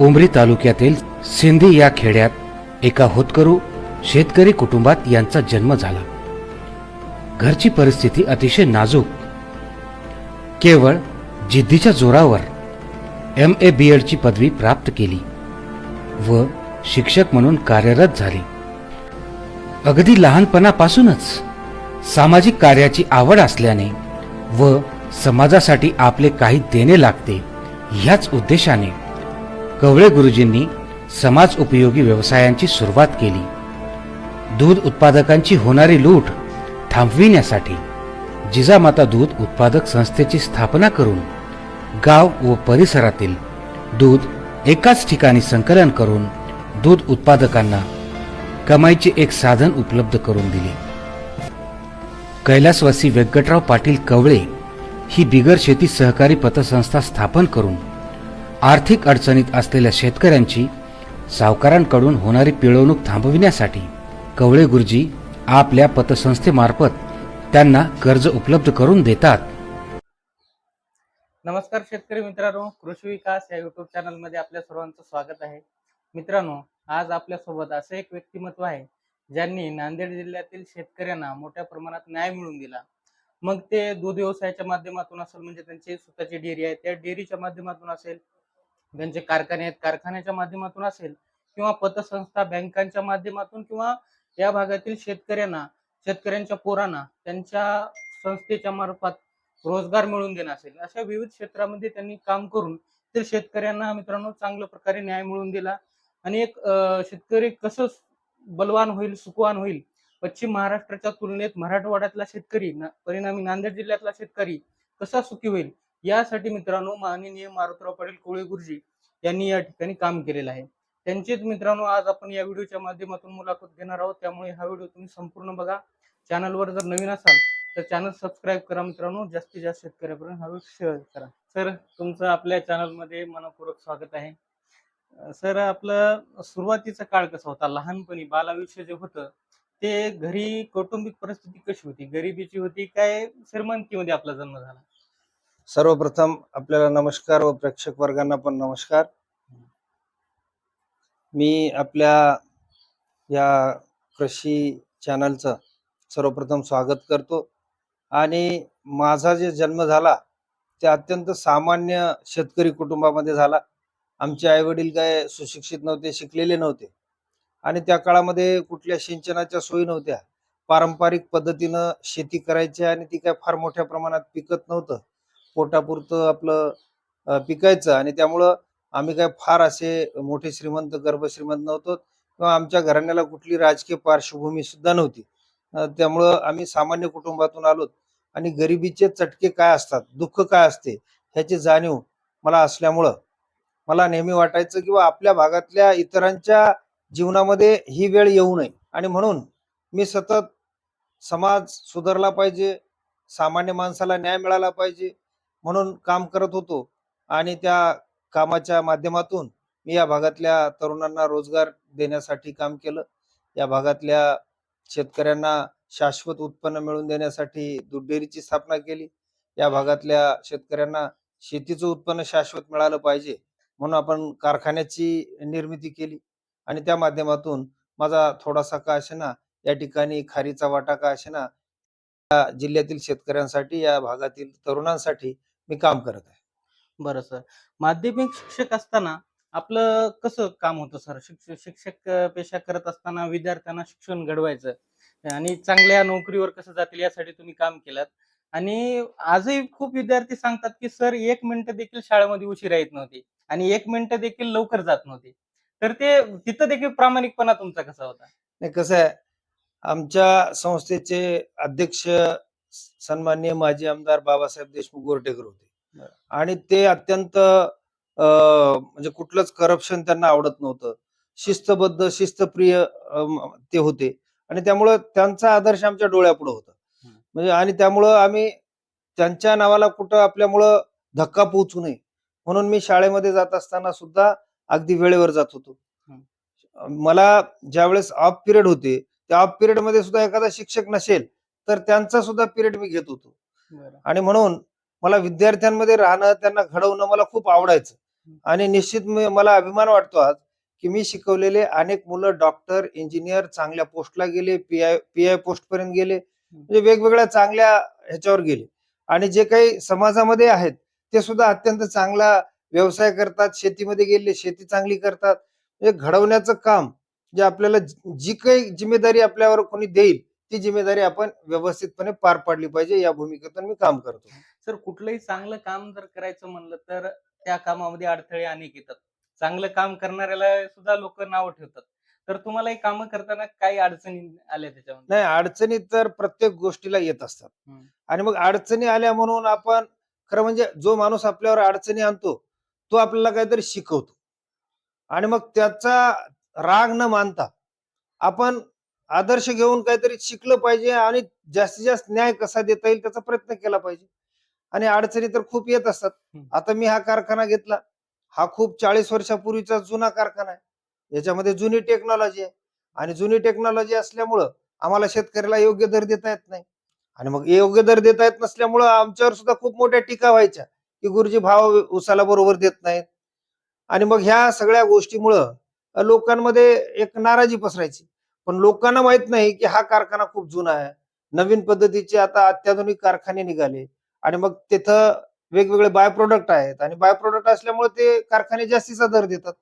उमरी तालुक्यातील सिंधी या खेड्यात एका होतकरू शेतकरी कुटुंबात यांचा जन्म झाला. घरची परिस्थिती अतिशय नाजूक. केवळ जिद्दीच्या जोरावर एम ए बी एडची पदवी प्राप्त केली व शिक्षक म्हणून कार्यरत झाले. अगदी लहानपणापासूनच सामाजिक कार्याची आवड असल्याने व समाजासाठी आपले काही देणे लागते ह्याच उद्देशाने कवळे गुरुजींनी समाज उपयोगी व्यवसायांची सुरुवात केली. दूध उत्पादकांची होणारी लूट थांबविण्यासाठी जिजामाता दूध उत्पादक संस्थेची स्थापना करून गाव व परिसरातील दूध एकाच ठिकाणी संकलन करून दूध उत्पादकांना कमाईचे एक साधन उपलब्ध करून दिले. कैलासवासी व्यंकटराव पाटील कवळे ही बिगर शेती सहकारी पतसंस्था स्थापन करून आर्थिक अडचणीत असलेल्या शेतकऱ्यांची सावकारांकडून होणारी पिळवणूक थांबविण्यासाठी कवळे गुरुजी आपल्या पतसंस्थेमार्फत त्यांना कर्ज उपलब्ध करून देतात. नमस्कार शेतकरी मित्रांनो कृषी विकास या युट्यूब चॅनलमध्ये आपल्या सर्वांचं स्वागत आहे. मित्रांनो आज आपल्यासोबत असं एक व्यक्तिमत्व आहे ज्यांनी नांदेड जिल्ह्यातील शेतकऱ्यांना मोठ्या प्रमाणात न्याय मिळवून दिला. मग ते दूध व्यवसायाच्या माध्यमातून असेल म्हणजे त्यांची स्वतःची डेअरी आहे त्या डेअरीच्या माध्यमातून असेल त्यांचे कारखाने आहेत कारखान्याच्या माध्यमातून असेल किंवा पतसंस्था बँकांच्या माध्यमातून किंवा या भागातील शेतकऱ्यांना शेतकऱ्यांच्या पोरांना त्यांच्या संस्थेच्या मार्फत रोजगार मिळवून देणं असेल. अशा विविध क्षेत्रामध्ये त्यांनी काम करून ते शेतकऱ्यांना मित्रांनो चांगल्या प्रकारे न्याय मिळवून दिला. आणि एक शेतकरी कसं बलवान होईल सुखवान होईल? पश्चिम महाराष्ट्राच्या तुलनेत मराठवाड्यातला शेतकरी परिणामी नांदेड जिल्ह्यातला शेतकरी कसा सुखी होईल? यासाठी मित्रांनो माननीय मारुतराव पाटील कोळे गुरुजी यांनी या ठिकाणी काम केलेलं आहे. त्यांचेच मित्रांनो आज आपण या व्हिडिओच्या माध्यमातून मुलाखत घेणार आहोत. त्यामुळे हा व्हिडिओ तुम्ही संपूर्ण बघा. चॅनलवर जर नवीन असाल तर चॅनल सबस्क्राईब करा मित्रांनो. जास्तीत जास्त शेतकऱ्यापर्यंत हा व्हिडिओ शेअर करा. सर तुमचं आपल्या चॅनलमध्ये मनपूर्वक स्वागत आहे. सर आपलं सुरुवातीचा काळ कसा होता? लहानपणी बालाविष्य जे होतं ते घरी कौटुंबिक परिस्थिती कशी होती? गरिबीची होती काय? श्रीमंतीमध्ये आपला जन्म झाला. सर्वप्रथम आपल्याला नमस्कार व प्रेक्षक वर्गांना पण नमस्कार. मी आपल्या या कृषी चॅनलचं सर्वप्रथम स्वागत करतो. आणि माझा जे जन्म झाला ते अत्यंत सामान्य शेतकरी कुटुंबामध्ये झाला. आमचे आई वडील काय सुशिक्षित नव्हते शिकलेले नव्हते. आणि त्या काळामध्ये कुठल्या सिंचनाच्या सोयी नव्हत्या. पारंपरिक पद्धतीनं शेती करायची आणि ती काय फार मोठ्या प्रमाणात पिकत नव्हतं. पोटापुरतं आपलं पिकायचं आणि त्यामुळं आम्ही काय फार असे मोठे श्रीमंत गर्भश्रीमंत नव्हतो किंवा आमच्या घराण्याला कुठली राजकीय पार्श्वभूमी सुद्धा नव्हती. त्यामुळं आम्ही सामान्य कुटुंबातून आलोत आणि गरिबीचे चटके काय असतात दुःख काय असते ह्याची जाणीव मला असल्यामुळं मला नेहमी वाटायचं किंवा आपल्या भागातल्या इतरांच्या जीवनामध्ये ही वेळ येऊ नये आणि म्हणून मी सतत समाज सुधारला पाहिजे सामान्य माणसाला न्याय मिळाला पाहिजे म्हणून काम करत होतो. आणि त्या कामाच्या माध्यमातून मी या भागातल्या तरुणांना रोजगार देण्यासाठी काम केलं. या भागातल्या शेतकऱ्यांना शाश्वत उत्पन्न मिळवून देण्यासाठी दूध डेअरीची स्थापना केली. या भागातल्या शेतकऱ्यांना शेतीचं उत्पन्न शाश्वत मिळालं पाहिजे म्हणून आपण कारखान्याची निर्मिती केली. आणि त्या माध्यमातून माझा थोडासा का असेना या ठिकाणी खारीचा वाटा का असेना या जिल्ह्यातील शेतकऱ्यांसाठी या भागातील तरुणांसाठी मी काम करत आहे. बरं सर. माध्यमिक शिक्षक असताना आपलं कसं काम होतं सर? शिक्षक शिक्षक पेशा करत असताना विद्यार्थ्यांना शिक्षण घडवायचं आणि चांगल्या नोकरीवर कसं जातील यासाठी तुम्ही काम केलं आणि आजही खूप विद्यार्थी सांगतात की सर एक मिनिट देखील शाळेमध्ये उशिरा येत नव्हती आणि एक मिनिट देखील लवकर जात नव्हती. तर ते तिथं देखील प्रामाणिकपणा तुमचा कसा होता? नाही कसं आहे आमच्या संस्थेचे अध्यक्ष सन्माननीय माजी आमदार बाबासाहेब देशमुख गोरटेकर होते. आणि ते अत्यंत म्हणजे कुठलंच करप्शन त्यांना आवडत नव्हतं. शिस्तबद्ध शिस्तप्रिय ते होते. आणि त्यामुळं त्यांचा आदर्श आमच्या डोळ्यापुढं होता. म्हणजे आणि त्यामुळं आम्ही त्यांच्या नावाला कुठं आपल्यामुळं धक्का पोहोचू नये. म्हणून मी शाळेमध्ये जात असताना सुद्धा अगदी वेळेवर जात होतो. मला ज्यावेळेस ऑफ पिरियड होते त्या ऑफ पिरियडमध्ये सुद्धा एखादा शिक्षक नसेल तर त्यांचा सुद्धा पिरियड मी घेत होतो. आणि म्हणून मला विद्यार्थ्यांमध्ये राहणं त्यांना घडवणं मला खूप आवडायचं. आणि निश्चित म- मला अभिमान वाटतो आज की मी शिकवलेले अनेक मुलं डॉक्टर इंजिनियर चांगल्या पोस्टला गेले P I P I post पर्यंत गेले. म्हणजे वेगवेगळ्या चांगल्या ह्याच्यावर गेले. आणि जे काही समाजामध्ये आहेत ते सुद्धा अत्यंत चांगला व्यवसाय करतात शेतीमध्ये गेले शेती चांगली करतात. म्हणजे घडवण्याचं काम जे आपल्याला जी काही जिम्मेदारी आपल्यावर कोणी देईल ती जिम्मेदारी आपण व्यवस्थितपणे पार पाडली पाहिजे या भूमिकेतून मी काम करतो. सर कुठलंही चांगलं काम जर करायचं म्हणलं तर त्या कामामध्ये अडथळे अनेक येतात. चांगलं काम करणाऱ्याला सुद्धा लोक नाव ठेवतात. तर तुम्हाला हे कामं करताना काही अडचणी आल्या त्याच्यामध्ये? नाही अडचणी तर प्रत्येक गोष्टीला येत असतात. हम्म. आणि मग अडचणी आल्या म्हणून आपण खरं म्हणजे जो माणूस आपल्यावर अडचणी आणतो तो आपल्याला काहीतरी शिकवतो. आणि मग त्याचा राग न मानता आपण आदर्श घेऊन काहीतरी शिकलं पाहिजे आणि जास्तीत जास्त न्याय कसा देता येईल त्याचा प्रयत्न केला पाहिजे. आणि अडचणी तर खूप येत असतात. आता मी हा कारखाना घेतला. हा खूप चाळीस वर्षापूर्वीचा जुना कारखाना आहे. याच्यामध्ये जुनी टेक्नॉलॉजी आहे. आणि जुनी टेक्नॉलॉजी असल्यामुळं आम्हाला शेतकऱ्याला योग्य दर देता येत नाही. आणि मग योग्य दर देता येत नसल्यामुळं आमच्यावर सुद्धा खूप मोठ्या टीका व्हायच्या की गुरुजी भाव उसाला बरोबर देत नाहीत. आणि मग ह्या सगळ्या गोष्टीमुळं लोकांमध्ये एक नाराजी पसरायची. पण लोकांना माहीत नाही की हा कारखाना खूप जुना आहे. नवीन पद्धतीचे आता अत्याधुनिक कारखाने निघाले आणि मग तिथं वेगवेगळे बाय प्रोडक्ट आहेत आणि बाय प्रोडक्ट असल्यामुळे ते कारखाने जास्तीचा दर देतात.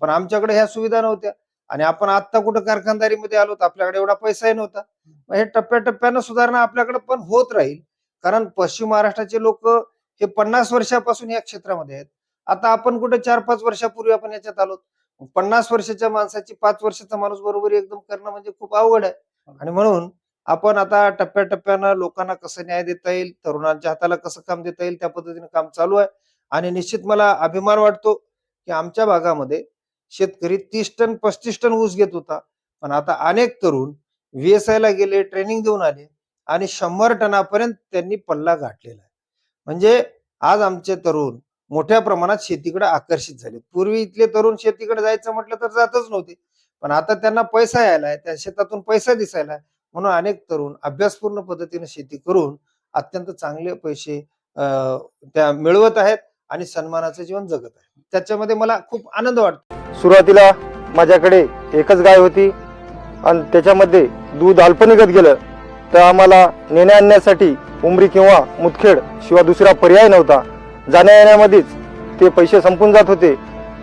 पण आमच्याकडे ह्या सुविधा नव्हत्या आणि आपण आता कुठं कारखानदारीमध्ये आलो तर आपल्याकडे एवढा पैसाही नव्हता. हे टप्प्याटप्प्यानं सुधारणा आपल्याकडे पण होत राहील. कारण पश्चिम महाराष्ट्राचे लोक हे पन्नास वर्षापासून या क्षेत्रामध्ये आहेत. आता आपण कुठे चार पाच वर्षापूर्वी आपण याच्यात आलो पन्नास वर्षाच्या माणसाची पाच वर्षाचा माणूस बरोबर एकदम करणं म्हणजे खूप अवघड आहे. आणि म्हणून आपण आता टप्प्याटप्प्यानं लोकांना कसं न्याय देता येईल तरुणांच्या हाताला कसं काम देता येईल त्या पद्धतीने काम चालू आहे. आणि निश्चित मला अभिमान वाटतो की आमच्या भागामध्ये शेतकरी तीस टन पस्तीस टन ऊस घेत होता. पण आता अनेक तरुण व्हीएसआय ला गेले ट्रेनिंग देऊन आले आणि शंभर टनापर्यंत त्यांनी पल्ला गाठलेला आहे. म्हणजे आज आमचे तरुण मोठ्या प्रमाणात शेतीकडे आकर्षित झाले. पूर्वी इथले तरुण शेतीकडे जायचं म्हटलं तर जातच नव्हते. पण आता त्यांना पैसा यायलाय त्या शेतातून पैसा दिसायला म्हणून अनेक तरुण अभ्यासपूर्ण पद्धतीने शेती करून अत्यंत चांगले पैसे त्या मिळवत आहेत आणि सन्मानाचं जीवन जगत आहे त्याच्यामध्ये मला खूप आनंद वाटतो. सुरुवातीला माझ्याकडे एकच गाय होती आणि त्याच्यामध्ये दूध अल्प निघत गेलं. तर आम्हाला नेण्या आणण्यासाठी उमरी किंवा मुतखेड शिवाय दुसरा पर्याय नव्हता. जाण्या येण्यामध्येच ते पैसे संपून जात होते.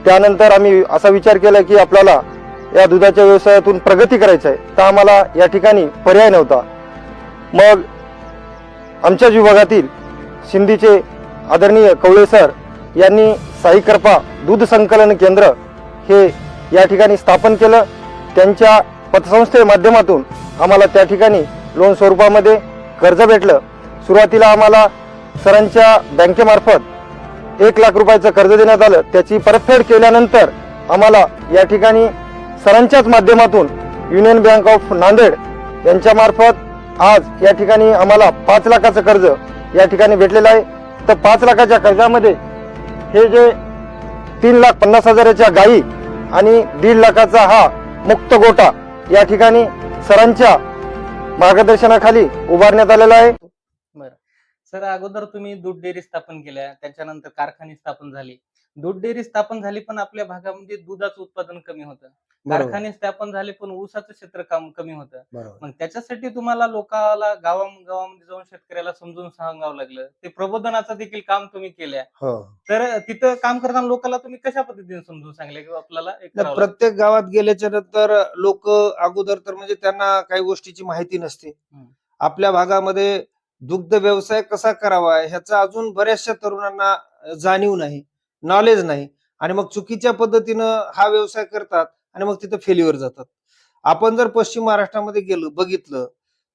त्यानंतर आम्ही असा विचार केला की आपल्याला या दुधाच्या व्यवसायातून प्रगती करायची आहे. तर आम्हाला या ठिकाणी पर्याय नव्हता. मग आमच्याच विभागातील सिंधीचे आदरणीय कवळे सर यांनी साईकरपा दूध संकलन केंद्र हे या ठिकाणी स्थापन केलं. त्यांच्या पतसंस्थे माध्यमातून आम्हाला त्या ठिकाणी लोन स्वरूपामध्ये कर्ज भेटलं. सुरुवातीला आम्हाला सरांच्या बँकेमार्फत एक लाख रुपयाचं कर्ज देण्यात आलं त्याची परतफेड केल्यानंतर आम्हाला या ठिकाणी सरांच्याच माध्यमातून युनियन बँक ऑफ नांदेड यांच्यामार्फत आज या ठिकाणी आम्हाला पाच लाखाचं कर्ज या ठिकाणी भेटलेलं आहे. तर पाच लाखाच्या कर्जामध्ये हे जे तीन लाख पन्नास हजाराच्या गायी आणि दीड लाखाचा हा मुक्त गोटा या ठिकाणी सरांच्या मार्गदर्शनाखाली उभारण्यात आलेला आहे. सर अगोदर तुम्ही दूध डेअरी स्थापन केल्या त्याच्यानंतर कारखाने स्थापन झाली. दूध डेअरी स्थापन झाली पण आपल्या भागामध्ये दुधाचं उत्पादन कमी होतं. कारखाने स्थापन झाले पण ऊसाचं क्षेत्र कम कमी होतं. मग त्याच्यासाठी तुम्हाला लोकाला गावा गावामध्ये जाऊन शेतकऱ्याला समजून सांगावं लागलं. ते प्रबोधनाचं देखील काम तुम्ही केलंय. हो. तर तिथं काम करताना लोकांना तुम्ही कशा पद्धतीने समजून सांगले की आपल्याला? प्रत्येक गावात गेल्याच्यानंतर लोक अगोदर तर म्हणजे त्यांना काही गोष्टीची माहिती नसते. आपल्या भागामध्ये दुग्ध व्यवसाय कसा करावा ह्याचा अजून बऱ्याचशा तरुणांना जाणीव नाही नॉलेज नाही. आणि मग चुकीच्या पद्धतीनं हा व्यवसाय करतात आणि मग तिथं फेल्युअर जातात. आपण जर पश्चिम महाराष्ट्रामध्ये गेलो बघितलं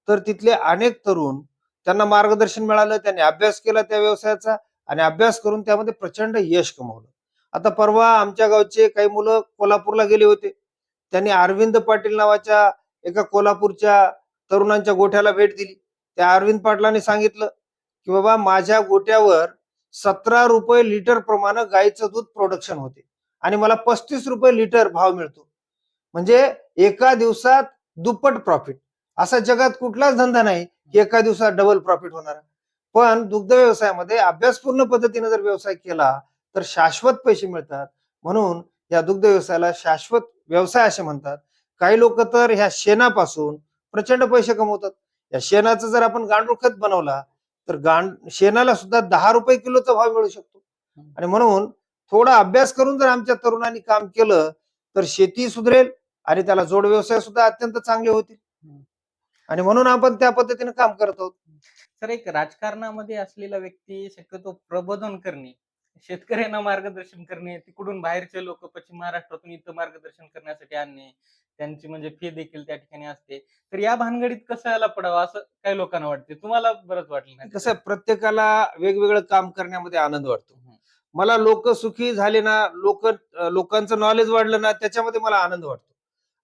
तर तिथले अनेक तरुण त्यांना मार्गदर्शन मिळालं त्यांनी अभ्यास केला त्या व्यवसायाचा आणि अभ्यास करून त्यामध्ये प्रचंड यश कमावलं. आता परवा आमच्या गावचे काही मुलं कोल्हापूरला गेले होते. त्यांनी अरविंद पाटील नावाच्या एका कोल्हापूरच्या तरुणांच्या गोठ्याला भेट दिली. त्या अरविंद पाटलांनी सांगितलं की बाबा माझ्या गोट्यावर सतरा रुपये लिटर प्रमाणे गाईचं दूध प्रोडक्शन होते. आणि मला पस्तीस रुपये लिटर भाव मिळतो. म्हणजे एका दिवसात दुप्पट प्रॉफिट असा जगात कुठलाच धंदा नाही की एका दिवसात डबल प्रॉफिट होणार. पण दुग्ध व्यवसायामध्ये अभ्यासपूर्ण पद्धतीने जर व्यवसाय केला तर शाश्वत पैसे मिळतात. म्हणून या दुग्ध व्यवसायाला शाश्वत व्यवसाय असे म्हणतात. काही लोक तर ह्या शेणापासून प्रचंड पैसे कमवतात. या शेणाचं जर आपण गांडूळ खत बनवला तर गांड शेणाला सुद्धा दहा रुपये किलोचा भाव मिळू शकतो. आणि म्हणून थोडा अभ्यास करून जर आमच्या तरुणांनी काम केलं तर शेती सुधरेल आणि त्याला जोड व्यवसाय सुद्धा अत्यंत चांगले होतील. आणि म्हणून आपण त्या पद्धतीने काम करत आहोत. सर एक राजकारणामध्ये असलेला व्यक्ती शक्यतो प्रबोधन करणे शेतकऱ्यांना मार्गदर्शन करणे तिकडून बाहेरचे लोक पश्चिम महाराष्ट्रातून इथं मार्गदर्शन करण्यासाठी आणणे त्यांची म्हणजे फी देखील त्या ठिकाणी असते. तर या भानगडीत कसं यायला पडावं असं काही लोकांना वाटते. तुम्हाला बरंच वाटलं नाही कसं प्रत्येकाला वेगवेगळं काम करण्यामध्ये आनंद वाटतो. मला लोक सुखी झाले ना लोक लोकांचं नॉलेज वाढलं ना त्याच्यामध्ये मला आनंद वाटतो.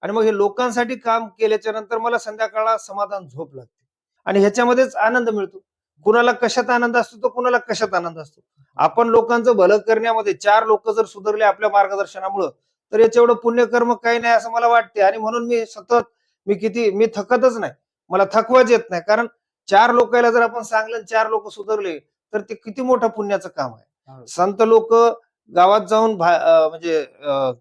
आणि मग हे लोकांसाठी काम केल्याच्यानंतर मला संध्याकाळला समाधान झोप लागते. आणि ह्याच्यामध्येच आनंद मिळतो. कुणाला कशात आनंद असतो तर कुणाला कशात आनंद असतो? आपण लोकांचं भलं करण्यामध्ये चार लोक जर सुधारले आपल्या मार्गदर्शनामुळं तर याच्या एवढं पुण्यकर्म काही नाही असं मला वाटते. आणि म्हणून मी सतत मी किती मी थकतच नाही. मला थकवाच येत नाही. कारण चार लोकांना जर आपण सांगलं चार लोक सुधारले तर ते किती मोठं पुण्याचं काम आहे. हो. संत लोक गावात जाऊन म्हणजे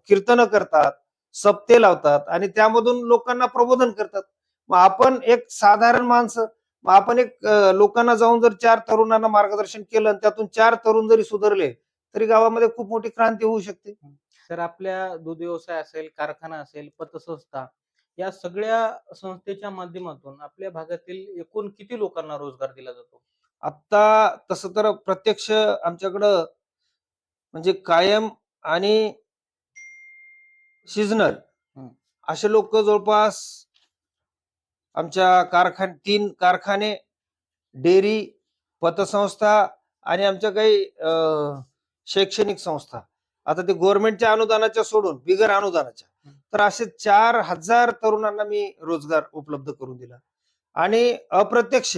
कीर्तन करतात सप्ते लावतात आणि त्यामधून लोकांना प्रबोधन करतात. मग आपण एक साधारण माणसं मग आपण एक लोकांना जाऊन जर चार तरुणांना मार्गदर्शन केलं आणि त्यातून चार तरुण जरी सुधारले तरी गावामध्ये खूप मोठी क्रांती होऊ शकते तर आपल्या दूध व्यवसाय असेल कारखाना असेल पतसंस्था या सगळ्या संस्थेच्या माध्यमातून आपल्या भागातील एकूण किती लोकांना रोजगार दिला जातो आता तसं तर प्रत्यक्ष आमच्याकडं म्हणजे कायम आणि हम्म. असे लोक जवळपास आमच्या कारखान तीन कारखाने डेअरी पतसंस्था आणि आमच्या काही शैक्षणिक संस्था. आता ते गव्हर्नमेंटच्या अनुदानाच्या सोडून बिगर अनुदानाच्या. तर असे चार हजार तरुणांना मी रोजगार उपलब्ध करून दिला. आणि अप्रत्यक्ष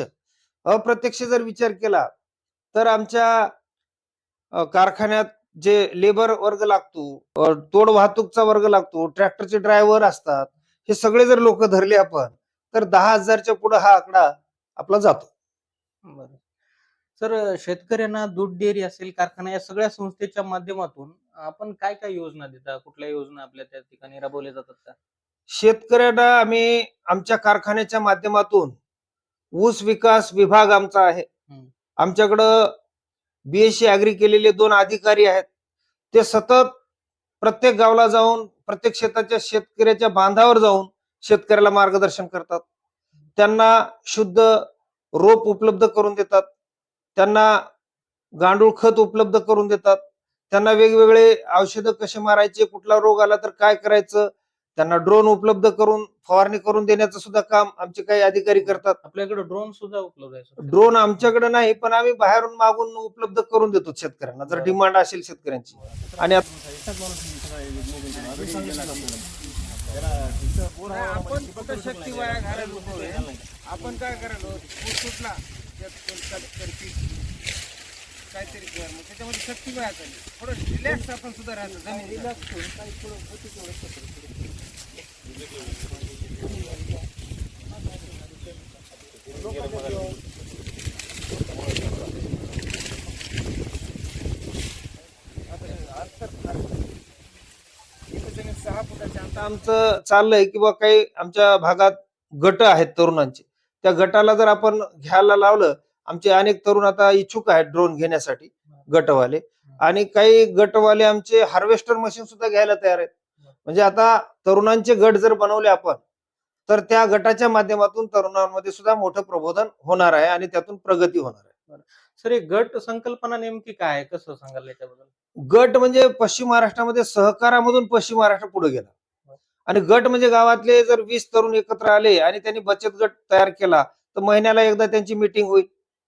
अप्रत्यक्ष जर विचार केला तर आमच्या कारखान्यात जे लेबर वर्ग लागतो तोड वाहतूकचा वर्ग लागतो ट्रॅक्टरचे ड्रायव्हर असतात हे सगळे जर लोक धरले आपण तर दहा हजारच्या पुढे हा आकडा आपला जातो. बरं. सर शेतकऱ्यांना दूध डेअरी असेल कारखाना या सगळ्या संस्थेच्या माध्यमातून आपण काय काय योजना देता? कुठल्या योजना आपल्या त्या ठिकाणी राबवल्या जातात का? शेतकऱ्यांना आम्ही आमच्या कारखान्याच्या माध्यमातून ऊस विकास विभाग आमचा आहे. आमच्याकडं बीएससी अॅग्री केलेले दोन अधिकारी आहेत. ते सतत प्रत्येक गावाला जाऊन प्रत्येक शेताच्या शेतकऱ्याच्या बांधावर जाऊन शेतकऱ्याला मार्गदर्शन करतात. त्यांना शुद्ध रोप उपलब्ध करून देतात. त्यांना गांडूळ खत उपलब्ध करून देतात. त्यांना वेगवेगळे औषधं कसे मारायचे कुठला रोग आला तर काय करायचं त्यांना ड्रोन उपलब्ध करून फवारणी करून देण्याचं सुद्धा काम आमचे काही अधिकारी करतात. आपल्याकडे ड्रोन सुद्धा उपलब्ध आहे. ड्रोन आमच्याकडे नाही पण आम्ही बाहेरून मागून उपलब्ध करून देतो शेतकऱ्यांना जर डिमांड असेल शेतकऱ्यांची. आणि आपण कुठं शक्ती वाया नको आहे. आपण काय करायला ऊस सुटला काहीतरी कर. मग त्याच्यामध्ये शक्ती वाया चालली. थोडं रिलॅक्स आपण सुद्धा राहतो जमीन रिलॅक्स होऊन काही थोडं होती तेवढं आता आमचं चाललंय की काही आमच्या भागात गट आहेत तरुणांचे. त्या गटाला जर आपण घ्यायला लावलं आमचे अनेक तरुण आता इच्छुक आहेत ड्रोन घेण्यासाठी गटवाले. आणि काही गटवाले आमचे हार्वेस्टर मशीन सुद्धा घ्यायला तयार आहेत. म्हणजे आता तरुणांचे गट जर बनवले आपण तर त्या गटाच्या माध्यमातून तरुणांमध्ये सुद्धा मोठं प्रबोधन होणार आहे आणि त्यातून प्रगती होणार आहे. सर एक गट संकल्पना नेमकी काय आहे? कसं सांगाल याच्याबद्दल? गट म्हणजे पश्चिम महाराष्ट्रामध्ये सहकारामधून पश्चिम महाराष्ट्र पुढे गेला. आणि गट म्हणजे गावातले जर वीस तरुण एकत्र आले आणि त्यांनी बचत गट तयार केला तर महिन्याला एकदा त्यांची मिटिंग होईल.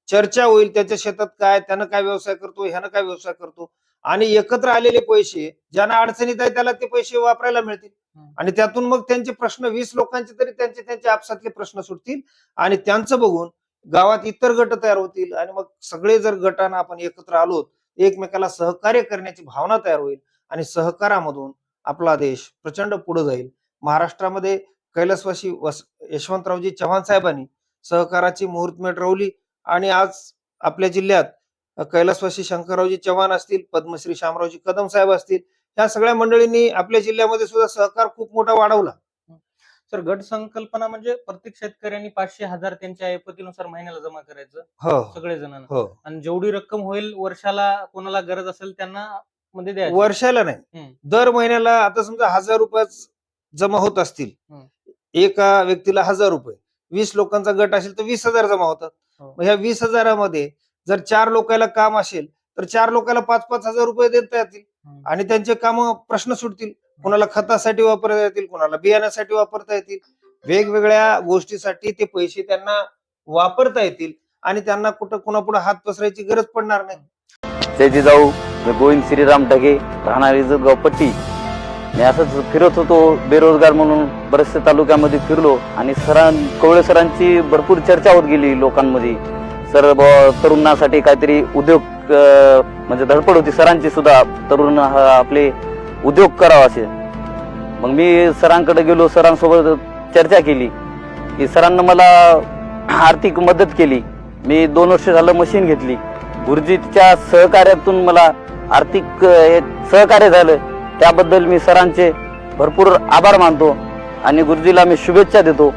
चर्चा होईल त्याच्या शेतात काय त्यानं काय व्यवसाय करतो ह्यानं काय व्यवसाय करतो. आणि एकत्र आलेले पैसे ज्यांना अडचणीत आहे त्याला ते पैसे वापरायला मिळतील. आणि त्यातून मग त्यांचे प्रश्न वीस लोकांचे तरी त्यांचे त्यांचे आपसातले प्रश्न सुटतील. आणि त्यांचं बघून गावात इतर गट तयार होतील. आणि मग सगळे जर गटांना आपण एकत्र आलो एकमेकाला सहकार्य करण्याची भावना तयार होईल आणि सहकारामधून आपला देश प्रचंड पुढे जाईल. महाराष्ट्रामध्ये कैलासवासी वस यशवंतरावजी चव्हाण साहेबांनी सहकाराची मुहूर्तमेढ रोवली आणि आज आपल्या जिल्ह्यात कैलासवासी शंकररावजी चव्हाण असतील पद्मश्री शामरावजी कदम साहेब असतील ह्या सगळ्या मंडळींनी आपल्या जिल्ह्यामध्ये सुद्धा सहकार खूप मोठा वाढवला. सर गट संकल्पना म्हणजे प्रत्येक शेतकऱ्यांनी पाचशे हजार त्यांच्या ऐपतीनुसार महिन्याला जमा करायचं हो सगळे जण हो. आणि जेवढी रक्कम होईल वर्षाला कोणाला गरज असेल त्यांना मध्ये द्यायची. वर्षाला नाही. हम्म. दर महिन्याला आता समजा हजार रुपये जमा होत असतील. हम्म. एका व्यक्तीला हजार रुपये. वीस लोकांचा गट असेल तर वीस हजार जमा होतात. हो. मग ह्या वीस हजारामध्ये जर चार लोकांना काम असेल तर चार लोकांना पाच पाच हजार रुपये देता येतील. हम्म. आणि त्यांचे काम प्रश्न सुटतील. कुणाला खतासाठी वापरता येतील कुणाला बियाण्यासाठी वापरता येतील. वेगवेगळ्या गोष्टीसाठी ते पैसे त्यांना वापरता येतील आणि त्यांना कुठं कुणापुढे हात पसरायची गरज पडणार नाही. त्याची जाऊ मी गोविंद श्रीराम ढगे राहणारी इजतगाव पट्टी मी असंच फिरत होतो बेरोजगार म्हणून बरेचसे तालुक्यामध्ये फिरलो आणि सरां कवळे सरांची भरपूर चर्चा होत गेली लोकांमध्ये. सर तरुणासाठी काहीतरी उद्योग म्हणजे धडपड होती सरांची सुद्धा. तरुण आपले उद्योग करावा असे मग मी सरांकडे गेलो सरांसोबत चर्चा केली. की सरांना मला आर्थिक मदत केली. मी दोन वर्ष झालं मशीन घेतली. गुरुजीच्या सहकार्यातून मला आर्थिक एक सहकार्य झालं. त्याबद्दल मी सरांचे भरपूर आभार मानतो आणि गुरुजीला मी शुभेच्छा देतो.